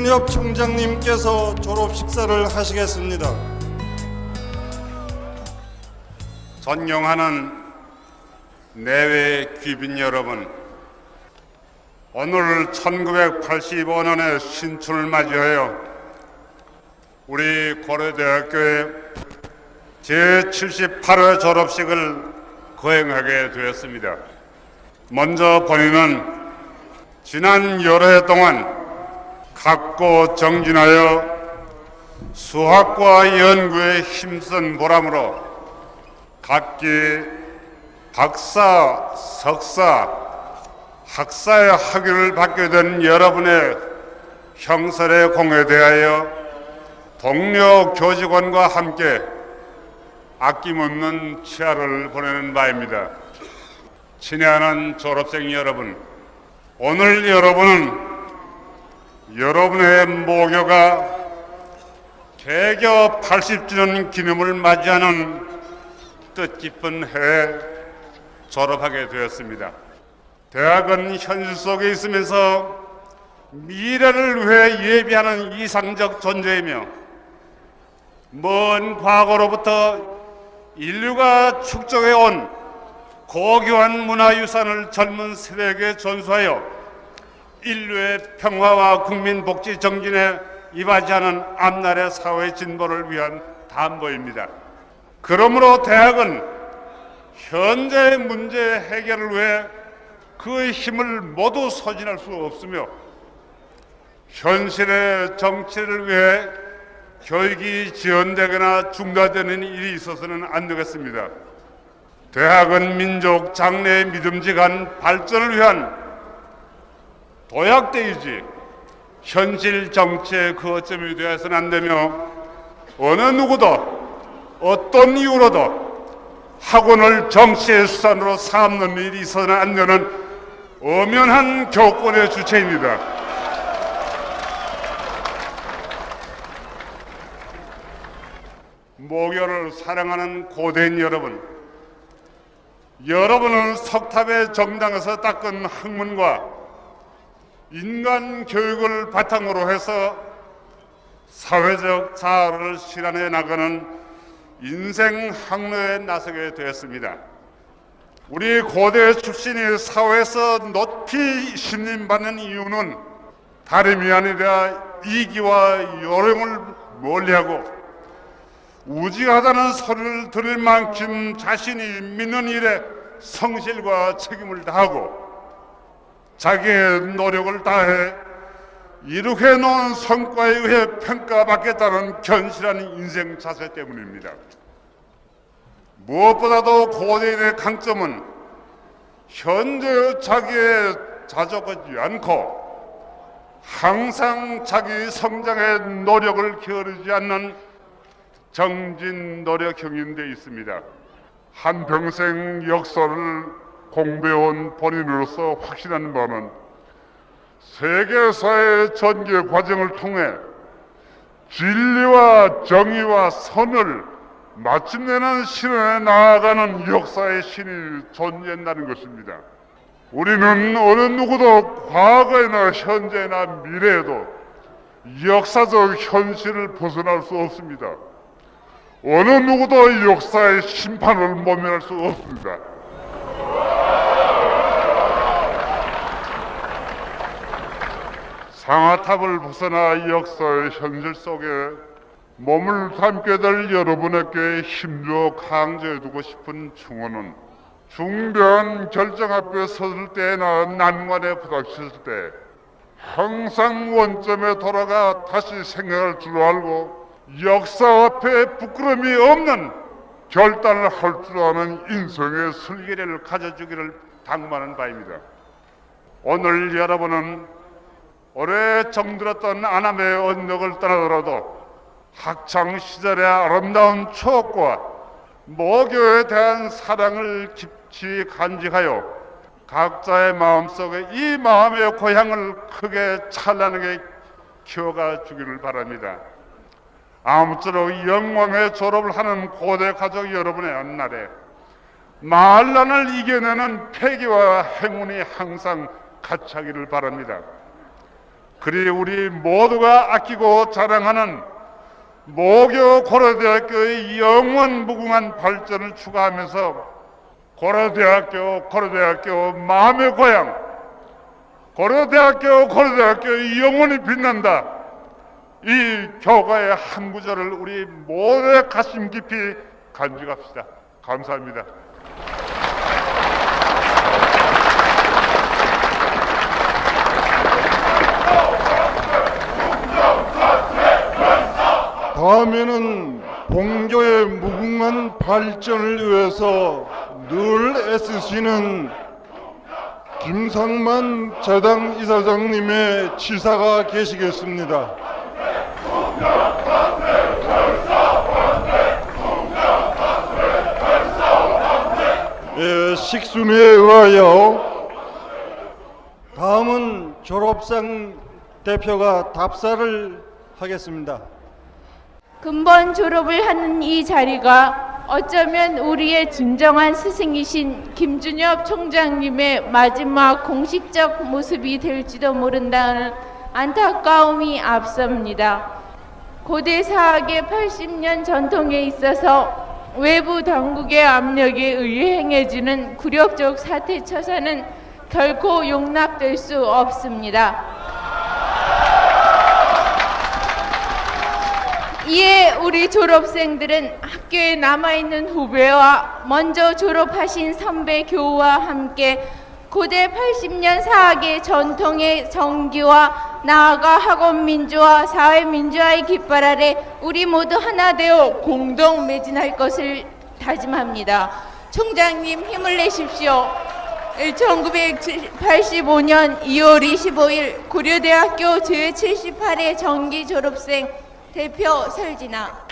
김준엽 총장님께서 졸업 식사를 하시겠습니다. 존경하는 내외 귀빈 여러분, 오늘 1985년의 신춘을 맞이하여 우리 고려대학교의 제78회 졸업식을 거행하게 되었습니다. 먼저 본인은 지난 여러 해 동안 각고 정진하여 수학과 연구에 힘쓴 보람으로 각기 박사, 석사, 학사의 학위를 받게 된 여러분의 형설에 공에 대하여 동료 교직원과 함께 아낌없는 치아를 보내는 바입니다. 친애하는 졸업생 여러분, 오늘 여러분은 여러분의 모교가 개교 80주년 기념을 맞이하는 뜻깊은 해에 졸업하게 되었습니다. 대학은 현실 속에 있으면서 미래를 위해 예비하는 이상적 존재이며 먼 과거로부터 인류가 축적해 온 고귀한 문화유산을 젊은 세대에게 전수하여 인류의 평화와 국민 복지 정진에 이바지하는 앞날의 사회 진보를 위한 담보입니다. 그러므로 대학은 현재의 문제 해결을 위해 그의 힘을 모두 소진할 수 없으며 현실의 정치를 위해 교육이 지연되거나 중단되는 일이 있어서는 안 되겠습니다. 대학은 민족 장래의 믿음직한 발전을 위한 도약대이지 현실 정치의 거점이 되어서는 안 되며 어느 누구도 어떤 이유로도 학원을 정치의 수단으로 삼는 일이 있어서는 안 되는 엄연한 교권의 주체입니다. 모교를 사랑하는 고대인 여러분, 여러분은 석탑의 정당에서 닦은 학문과 인간 교육을 바탕으로 해서 사회적 자아를 실현해 나가는 인생 항로에 나서게 되었습니다. 우리 고대 출신이 사회에서 높이 신임받는 이유는 다름이 아니라 이기와 요령을 멀리하고 우직하다는 소리를 들을 만큼 자신이 믿는 일에 성실과 책임을 다하고 자기의 노력을 다해 이룩해 놓은 성과에 의해 평가받겠다는 견실한 인생 자세 때문입니다. 무엇보다도 고대인의 강점은 현재 자기에 자족하지 않고 항상 자기 성장에 노력을 게으르지 않는 정진 노력형인 데 있습니다. 한평생 역사를 공부해온 본인으로서 확신하는 바는 세계사의 전개 과정을 통해 진리와 정의와 선을 마침내는 실현해 나아가는 역사의 신이 존재한다는 것입니다. 우리는 어느 누구도 과거에나 현재나 미래에도 역사적 현실을 벗어날 수 없습니다. 어느 누구도 역사의 심판을 모면할 수 없습니다. 상하탑을 벗어나 역사의 현실 속에 몸을 담게 될 여러분에게 힘주어 강조해두고 싶은 충원은 중대한 결정 앞에 섰을 때나 난관에 부닥쳤을 때 항상 원점에 돌아가 다시 생각할 줄 알고 역사 앞에 부끄러움이 없는 결단을 할 줄 아는 인생의 슬기를 가져주기를 당부하는 바입니다. 오늘 여러분은 오래 정들었던 아남의 언덕을 떠나더라도 학창 시절의 아름다운 추억과 모교에 대한 사랑을 깊이 간직하여 각자의 마음속에 이 마음의 고향을 크게 찬란하게 키워가 주기를 바랍니다. 아무쪼록 영광의 졸업을 하는 고대 가족 여러분의 날에 만란을 이겨내는 패기와 행운이 항상 같이 하기를 바랍니다. 그리 우리 모두가 아끼고 자랑하는 모교 고려대학교의 영원 무궁한 발전을 추구하면서 고려대학교 고려대학교 마음의 고향 고려대학교 고려대학교의 영원히 빛난다 이 교가의 한 구절을 우리 모두의 가슴 깊이 간직합시다 감사합니다. 다음에는 본교의 무궁한 발전을 위해서 늘 애쓰시는 김상만 재당 이사장님의 치사가 계시겠습니다. 예, 식순에 의하여 다음은 졸업생 대표가 답사를 하겠습니다. 근본 졸업을 하는 이 자리가 어쩌면 우리의 진정한 스승이신 김준엽 총장님의 마지막 공식적 모습이 될지도 모른다는 안타까움이 앞섭니다. 고대 사학의 80년 전통에 있어서 외부 당국의 압력에 의해 행해지는 굴욕적 사태 처사는 결코 용납될 수 없습니다. 이에 우리 졸업생들은 학교에 남아있는 후배와 먼저 졸업하신 선배 교우와 함께 고대 80년 사학의 전통의 정기와 나아가 학원 민주화, 사회 민주화의 깃발 아래 우리 모두 하나 되어 공동 매진할 것을 다짐합니다. 총장님 힘을 내십시오. 1985년 2월 25일 고려대학교 제78회 정기 졸업생 대표 설진아